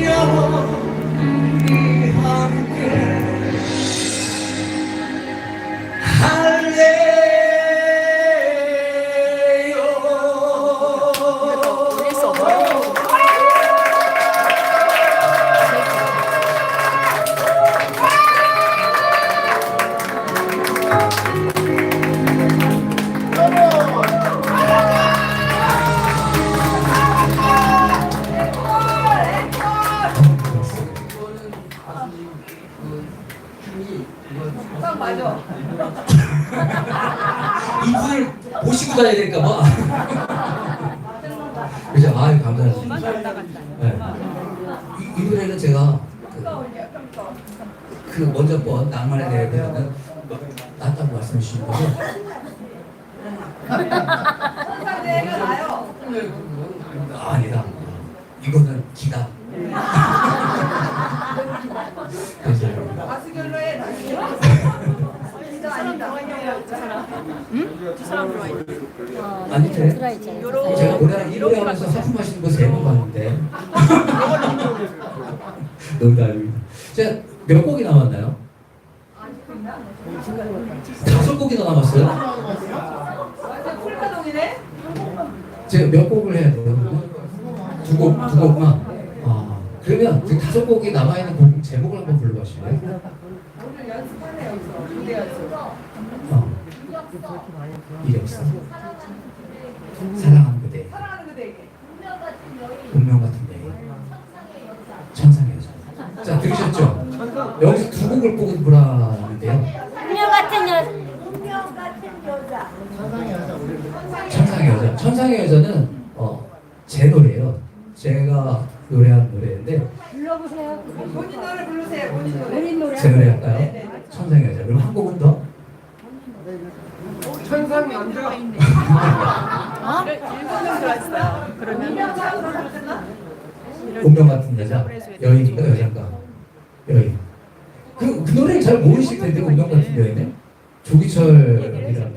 dünya. 딱 맞아. 이분을 모시고 가야 될까 봐. 그죠? 아, 감사합니다. 왔다 갔다. 네. 이- 이번에는 제가 그, 그 먼저 뭐 낭만에 대해 그러면 낫다고 말씀해 주신 거죠? 아, 아니다. 이거는 기다. 감사합니다. 가수 결로에 나요. 진짜 아니다. 아니 돼? 들어 있잖아요. 제가 노래 이 노래 하면서 사품 하시는 거세번 봤는데. 농담입니다. 제가 몇 곡이 남았나요? 다섯 곡이나 남았어요. 완전 풀가동이네. 제가 몇 곡을 해야 돼요? 두 곡, 두 곡만. 아, 그러면 그 다섯 곡이 남아 있는 곡 제목을 한번 불러보실래요? 오늘 연습하네 여기서. 무대 연습. 어. 이력서. 사랑하는 그대. 사랑하는 그대에게. 운명 같은 여인. 천상의 여자. 자, 들으셨죠? 여기서 두 곡을 뽑은 보라는데요. 운명 같은 여 천상의 여자. 천상의 여자는 어, 제 노래예요. 제가 노래한 노래인데 불러보세요. 본인 노래 부르세요. 본인 노래. 본인 노래. 제 노래 할까요? 네네. 천상의 여자. 그럼 한 곡은 더? 천상이 앉아. 어? 일본은 들어왔어요. 그러면? 운명 같은 여자. 여인인가 여자인가? 여인. 그, 그 노래를 잘 모르실 텐데 운명 같은 여인은 조기철이라는